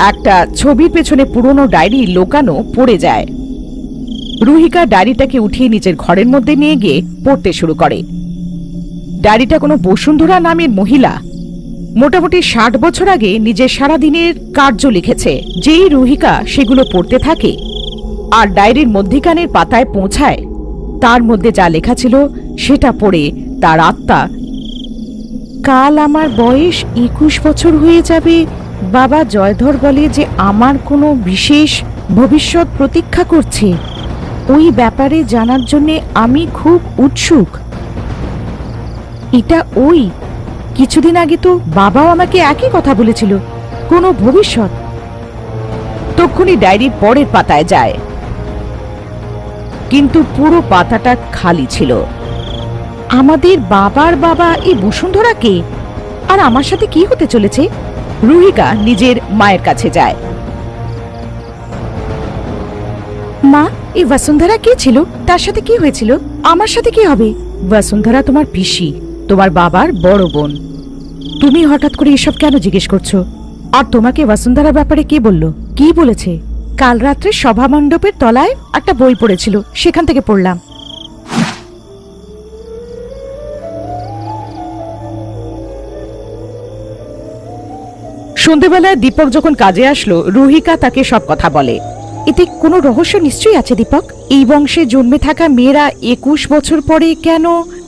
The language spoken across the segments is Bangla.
একটা ছবির পেছনে পুরনো ডায়েরি লোকানো পড়ে যায়। রুহিকা ডায়েরিটাকে উঠিয়ে নিজের ঘরের মধ্যে নিয়ে গিয়ে পড়তে শুরু করে। ডায়েরিটা কোনো বসুন্ধরা নামের মহিলা। মোটামুটি ষাট বছর আগে নিজের সারাদিনের কার্য লিখেছে, যেই রুহিকা সেগুলো পড়তে থাকে। আর ডায়েরির মধ্যিখানের পাতায় পৌঁছায়। তার মধ্যে যা লেখা ছিল সেটা পড়ে তার আত্মা। কাল আমার বয়স একুশ বছর হয়ে যাবে বাবা জয়ধর বলে যে আমার কোনো বিশেষ ভবিষ্যৎ প্রতীক্ষা করছে। ওই ব্যাপারে জানার জন্য আমি খুব উৎসুক। এটা ওই। কিছুদিন আগে তো বাবাও আমাকে একই কথা বলেছিল, কোনো ভবিষ্যৎ। তক্ষুনি ডায়েরির পরের পাতায় যায়। কিন্তু পুরো পাতাটা খালি ছিল। আমাদের বাবার বাবা এই বসুন্ধরাকে? আর আমার সাথে কি হতে চলেছে? রুহিকা নিজের মায়ের কাছে যায়। মা, এই বসুন্ধরা কে ছিল? তার সাথে কি হয়েছিল? আমার সাথে কি হবে? বসুন্ধরা তোমার পিসি, তোমার বাবার বড় বোন। তুমি হঠাৎ করে এসব কেন জিজ্ঞেস করছ? আর তোমাকে বসুন্ধরার ব্যাপারে কে বলল? কি বলেছে? কাল রাত্রে সভা মণ্ডপের তলায় একটা বই পড়েছিল, সেখান থেকে পড়লাম। সন্ধেবেলায় দীপক যখন কাজে আসলো, রুহিকা তাকে সব কথা বলে। এতে কোনো রহস্য নিশ্চয়ই আছে, দীপক? এই বংশে জন্মে থাকা মেয়েরা একুশ বছর পরে কেন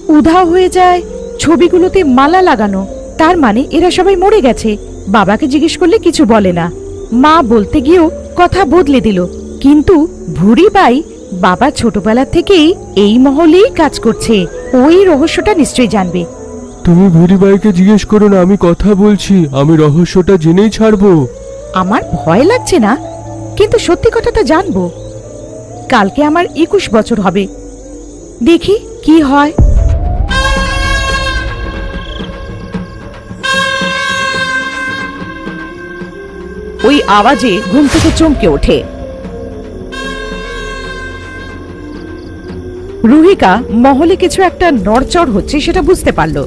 উধাও হয়ে যায়? ছবিগুলোতে মালা লাগানো, তার মানে এরা সবাই মরে গেছে। বাবাকে জিজ্ঞেস করলে কিছু বলে না। মা বলতে গিয়েও কথা বদলে দিল। কিন্তু ভুরি বাই বাবা ছোটবেলা থেকেই এই মহলেই কাজ করছে। ওই রহস্যটা নিশ্চয়ই জানবে। তুমি ভুরিবাইকে জিজ্ঞেস করো না, আমি কথা বলছি, আমি রহস্যটা জেনেই ছাড়বো। আমার ভয় লাগছে না, কিন্তু সত্যি কথাটা জানব। কালকে আমার একুশ বছর হবে। দেখি কি হয়। ওই আওয়াজে ঘুম থেকে চমকে ওঠে। রুহিকা মহলে কিছু একটা নড়চড় হচ্ছে, সেটা বুঝতে পারল।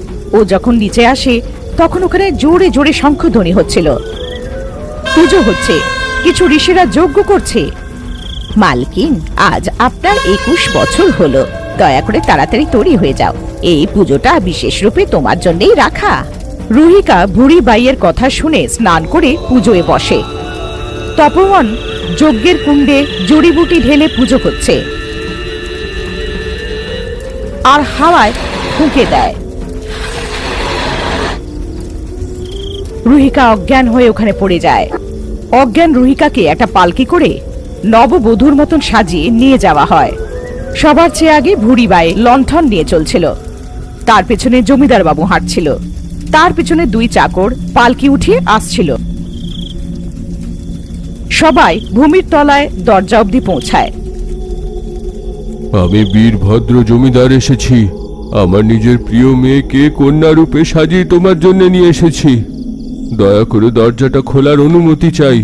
যখন নিচে আসে, তখন ওখানে জোরে জোরে শঙ্খধ্বনি হচ্ছিল। পুজো হচ্ছে, কিছু ঋষিরা যজ্ঞ করছে। মালকিন, আজ আপনার একুশ বছর হলো। দয়া করে তাড়াতাড়ি তৈরি হয়ে যাও। এই পুজোটা বিশেষ রূপে তোমার জন্যই রাখা। রুহিকা ভুড়ি বাইয়ের কথা শুনে স্নান করে পুজোয় বসে। তপবন যজ্ঞের কুণ্ডে জড়িবুটি ঢেলে পুজো করছে। আর হাওয়ায় ফুঁকে দেয়। রুহিকা অজ্ঞান হয়ে ওখানে পড়ে যায়। অজ্ঞান রুহিকাকে একটা পালকি করে নববধূর মতন সাজিয়ে নিয়ে যাওয়া হয়। সবার চেয়ে আগে ভুড়ি বায়ে লণ্ঠন নিয়ে চলছিল। তার পেছনে জমিদার বাবু হাঁটছিল। তার পেছনে দুই চাকর পালকি উঠিয়ে আসছিল। সবাই ভূমির তলায় দরজা অবধি পৌঁছায়। আমি বীরভদ্র জমিদার এসেছি। আমার নিজের প্রিয় মেয়েকে কন্যা রূপে সাজিয়ে তোমার জন্য নিয়ে এসেছি। দয়া করে দরজাটা খোলার অনুমতি চাই।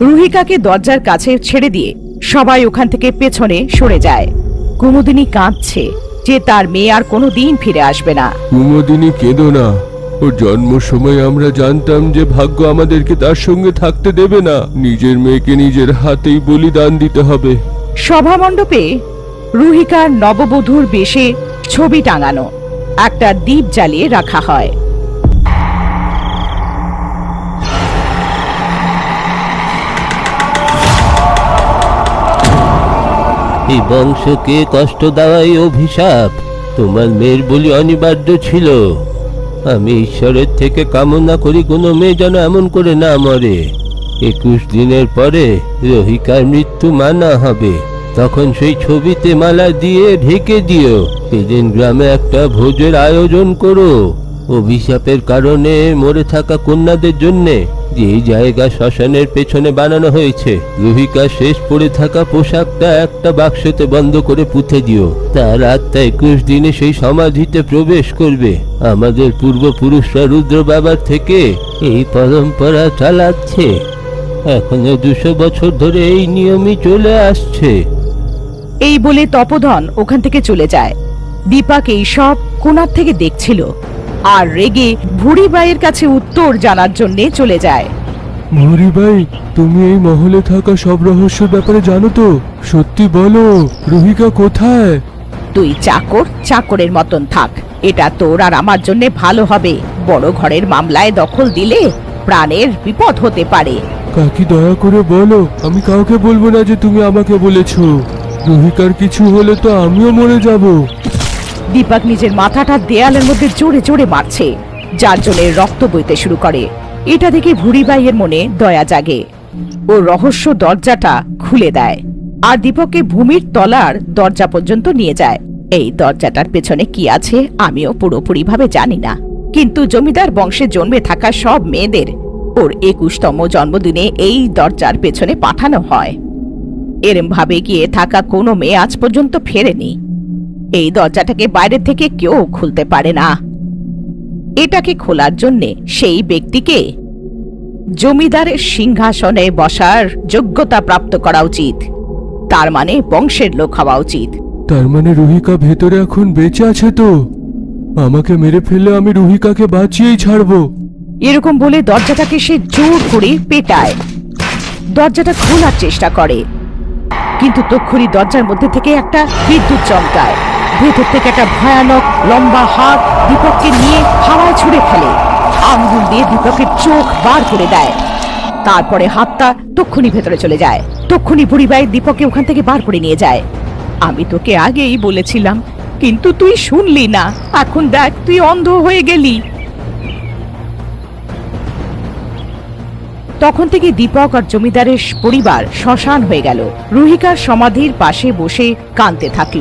রুহিকাকে দরজার কাছে ছেড়ে দিয়ে সবাই ওখান থেকে পেছনে সরে যায়। কুমুদিনী কাঁদছে যে তার মেয়ে আর কোনো দিন ফিরে আসবে না। কুমোদিনী কেঁদো না। ওর জন্ম সময় আমরা জানতাম যে ভাগ্য আমাদেরকে তার সঙ্গে থাকতে দেবে না। নিজের মেয়েকে নিজের হাতেই বলিদান দিতে হবে। সভা মণ্ডপে রুহিকার নববধূর বেশে ছবি টাঙানো, একটা দ্বীপ জ্বালিয়ে রাখা হয়। এই বংশকে কষ্ট দেওয়াই অভিশাপ। তোমার মেয়ের বলি অনিবার্য ছিল। আমি ঈশ্বরের থেকে কামনা করি, কোনো মেয়ে যেন এমন করে না মরে। একুশ দিনের পরে রহিকার মৃত্যু মানা হবে। তখন সেই ছবিতে মালা দিয়ে ঢেকে দিও। সেদিন গ্রামে একটা ভোজের আয়োজন করো। অভিশাপের কারণে মরে থাকা কন্যাদের জন্যে যে জায়গা শ্মশানের পেছনে বানানো হয়েছে, রুহিকা শেষ পড়ে থাকা পোশাকটা একটা বাক্সতে বন্ধ করে পুঁতে দিও। তার আত্মা একুশ দিনে সেই সমাধিতে প্রবেশ করবে। আমাদের পূর্বপুরুষরা রুদ্র বাবার থেকে এই পরম্পরা চালাচ্ছে। এখনও দুশো বছর ধরে এই নিয়মই চলে আসছে। এই বলে তপধন ওখান থেকে চলে যায়। দীপাক এই সব কোনার থেকে দেখছিল। আর রেগে ভুড়িবাইয়ের কাছে উত্তর জানার জন্য চলে যায়। মরি ভাই তুমি এই মহলে থাকা সব রহস্যের ব্যাপারে জানো তো? সত্যি বলো রুহিকা কোথায়? তুই চাকর চাকরের মতন থাক। এটা তোর আর আমার জন্য ভালো হবে। বড় ঘরের মামলায় দখল দিলে প্রাণের বিপদ হতে পারে। কাকি দয়া করে বলো আমি কাউকে বলব না যে তুমি আমাকে বলেছ। রুহিকার কিছু হলে তো আমিও মরে যাব। দীপক নিজের মাথাটা দেয়ালের মধ্যে জোরে জোরে মারছে, যার জন্য রক্ত বইতে শুরু করে। এটা দেখে ভুড়িবাইয়ের মনে দয়া জাগে। ও রহস্য দরজাটা খুলে দেয়, আর দীপককে ভূমির তলার দরজা পর্যন্ত নিয়ে যায়। এই দরজাটার পেছনে কি আছে আমিও পুরোপুরিভাবে জানি না। কিন্তু জমিদার বংশে জন্মে থাকা সব মেয়েদের ওর একুশতম জন্মদিনে এই দরজার পেছনে পাঠানো হয়। এরম ভাবে গিয়ে থাকা কোনো মেয়ে আজ পর্যন্ত ফেরেনি। এই দরজাটাকে বাইরে থেকে কেউ খুলতে পারে না। এটাকে খোলার জন্যে সেই ব্যক্তিকে জমিদারের সিংহাসনে বসার যোগ্যতা প্রাপ্ত করা উচিত। তার মানে বংশের লোক হওয়া উচিত। তার মানে রুহিকা ভেতরে এখন বেঁচে আছে তো? আমাকে মেরে ফেললে আমি রুহিকাকে বাঁচিয়েই ছাড়বো। এরকম বলে দরজাটাকে সে জোর করে পেটায়। দরজাটা খোলার চেষ্টা করে। কিন্তু তক্ষুনি দরজার মধ্যে থেকে একটা বিদ্যুৎ চমকায়। ভেতর থেকে একটা ভয়ানক লম্বা হাত দীপককে নিয়ে হাওয়ায় ছুড়ে ফেলে। আঙ্গুল দিয়ে দীপকের চোখ বার করে দেয়। তারপরে হাতটা তক্ষুনি ভেতরে চলে যায়। তক্ষুনি বুড়িবাই দীপককে ওখান থেকে বার করে নিয়ে যায়। আমি তোকে আগেই বলেছিলাম, কিন্তু তুই শুনলি না। এখন দেখ, তুই অন্ধ হয়ে গেলি। তখন থেকে দীপক আর জমিদারের পরিবার শ্মশান হয়ে গেল। রুহিকার সমাধির পাশে বসে কাঁদতে থাকল।